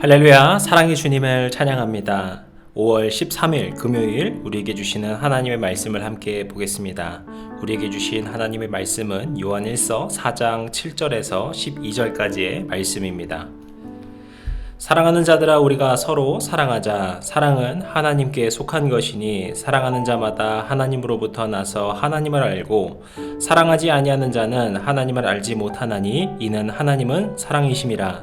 할렐루야 사랑의 주님을 찬양합니다. 5월 13일 금요일 우리에게 주시는 하나님의 말씀을 함께 보겠습니다. 우리에게 주신 하나님의 말씀은 요한 1서 4장 7절에서 12절까지의 말씀입니다. 사랑하는 자들아 우리가 서로 사랑하자 사랑은 하나님께 속한 것이니 사랑하는 자마다 하나님으로부터 나서 하나님을 알고 사랑하지 아니하는 자는 하나님을 알지 못하나니 이는 하나님은 사랑이심이라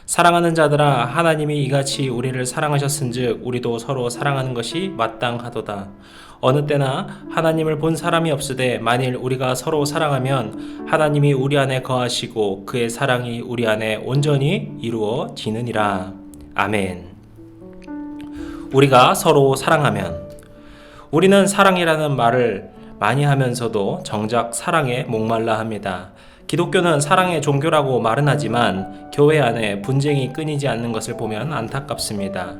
사랑하는 자들아 하나님이 이같이 우리를 사랑하셨은즉 우리도 서로 사랑하는 것이 마땅하도다. 어느 때나 하나님을 본 사람이 없으되 만일 우리가 서로 사랑하면 하나님이 우리 안에 거하시고 그의 사랑이 우리 안에 온전히 이루어지느니라. 아멘. 우리가 서로 사랑하면 우리는 사랑이라는 말을 많이 하면서도 정작 사랑에 목말라 합니다. 기독교는 사랑의 종교라고 말은 하지만 교회 안에 분쟁이 끊이지 않는 것을 보면 안타깝습니다.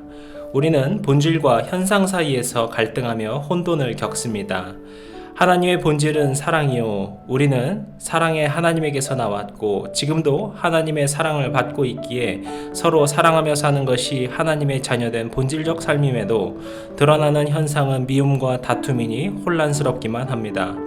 우리는 본질과 현상 사이에서 갈등하며 혼돈을 겪습니다. 하나님의 본질은 사랑이요. 우리는 사랑의 하나님에게서 나왔고 지금도 하나님의 사랑을 받고 있기에 서로 사랑하며 사는 것이 하나님의 자녀된 본질적 삶임에도 드러나는 현상은 미움과 다툼이니 혼란스럽기만 합니다.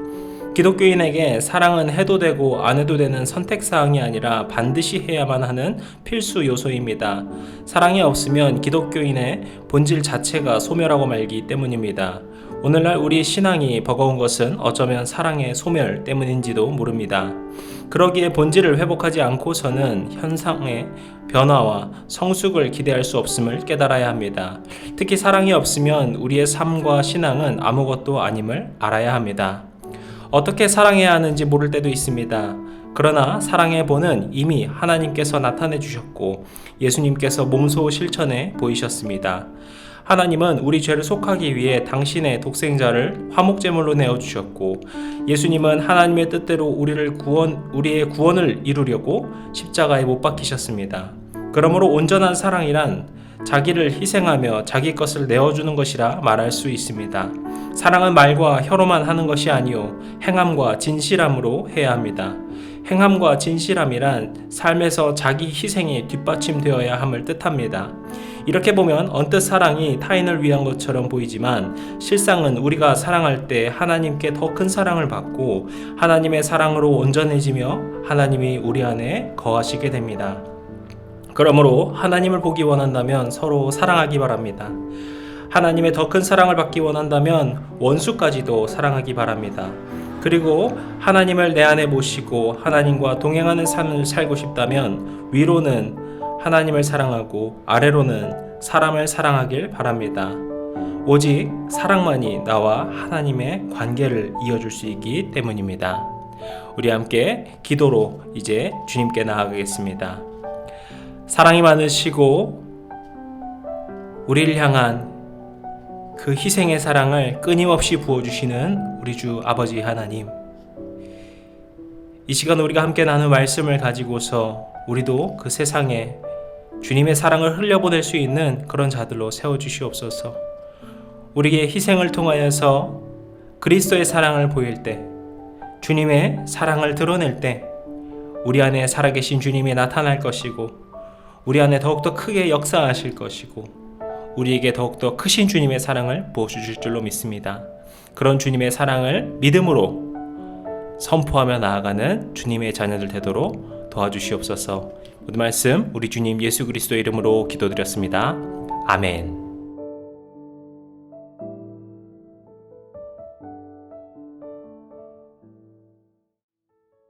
기독교인에게 사랑은 해도 되고 안 해도 되는 선택사항이 아니라 반드시 해야만 하는 필수 요소입니다. 사랑이 없으면 기독교인의 본질 자체가 소멸하고 말기 때문입니다. 오늘날 우리 신앙이 버거운 것은 어쩌면 사랑의 소멸 때문인지도 모릅니다. 그러기에 본질을 회복하지 않고서는 현상의 변화와 성숙을 기대할 수 없음을 깨달아야 합니다. 특히 사랑이 없으면 우리의 삶과 신앙은 아무것도 아님을 알아야 합니다. 어떻게 사랑해야 하는지 모를 때도 있습니다. 그러나 사랑의 본은 이미 하나님께서 나타내 주셨고 예수님께서 몸소 실천해 보이셨습니다. 하나님은 우리 죄를 속하기 위해 당신의 독생자를 화목제물로 내어 주셨고 예수님은 하나님의 뜻대로 우리를 구원 우리의 구원을 이루려고 십자가에 못 박히셨습니다. 그러므로 온전한 사랑이란 자기를 희생하며 자기 것을 내어주는 것이라 말할 수 있습니다. 사랑은 말과 혀로만 하는 것이 아니요 행함과 진실함으로 해야 합니다. 행함과 진실함이란 삶에서 자기 희생이 뒷받침되어야 함을 뜻합니다. 이렇게 보면 언뜻 사랑이 타인을 위한 것처럼 보이지만 실상은 우리가 사랑할 때 하나님께 더 큰 사랑을 받고 하나님의 사랑으로 온전해지며 하나님이 우리 안에 거하시게 됩니다. 그러므로 하나님을 보기 원한다면 서로 사랑하기 바랍니다. 하나님의 더 큰 사랑을 받기 원한다면 원수까지도 사랑하기 바랍니다. 그리고 하나님을 내 안에 모시고 하나님과 동행하는 삶을 살고 싶다면 위로는 하나님을 사랑하고 아래로는 사람을 사랑하길 바랍니다. 오직 사랑만이 나와 하나님의 관계를 이어줄 수 있기 때문입니다. 우리 함께 기도로 이제 주님께 나아가겠습니다. 사랑이 많으시고 우리를 향한 그 희생의 사랑을 끊임없이 부어주시는 우리 주 아버지 하나님. 이 시간 우리가 함께 나눈 말씀을 가지고서 우리도 그 세상에 주님의 사랑을 흘려보낼 수 있는 그런 자들로 세워주시옵소서. 우리의 희생을 통하여서 그리스도의 사랑을 보일 때, 주님의 사랑을 드러낼 때, 우리 안에 살아계신 주님이 나타날 것이고, 우리 안에 더욱더 크게 역사하실 것이고, 우리에게 더욱더 크신 주님의 사랑을 부어주실 줄로 믿습니다. 그런 주님의 사랑을 믿음으로 선포하며 나아가는 주님의 자녀들 되도록 도와주시옵소서. 모든 말씀 우리 주님 예수 그리스도 이름으로 기도드렸습니다. 아멘.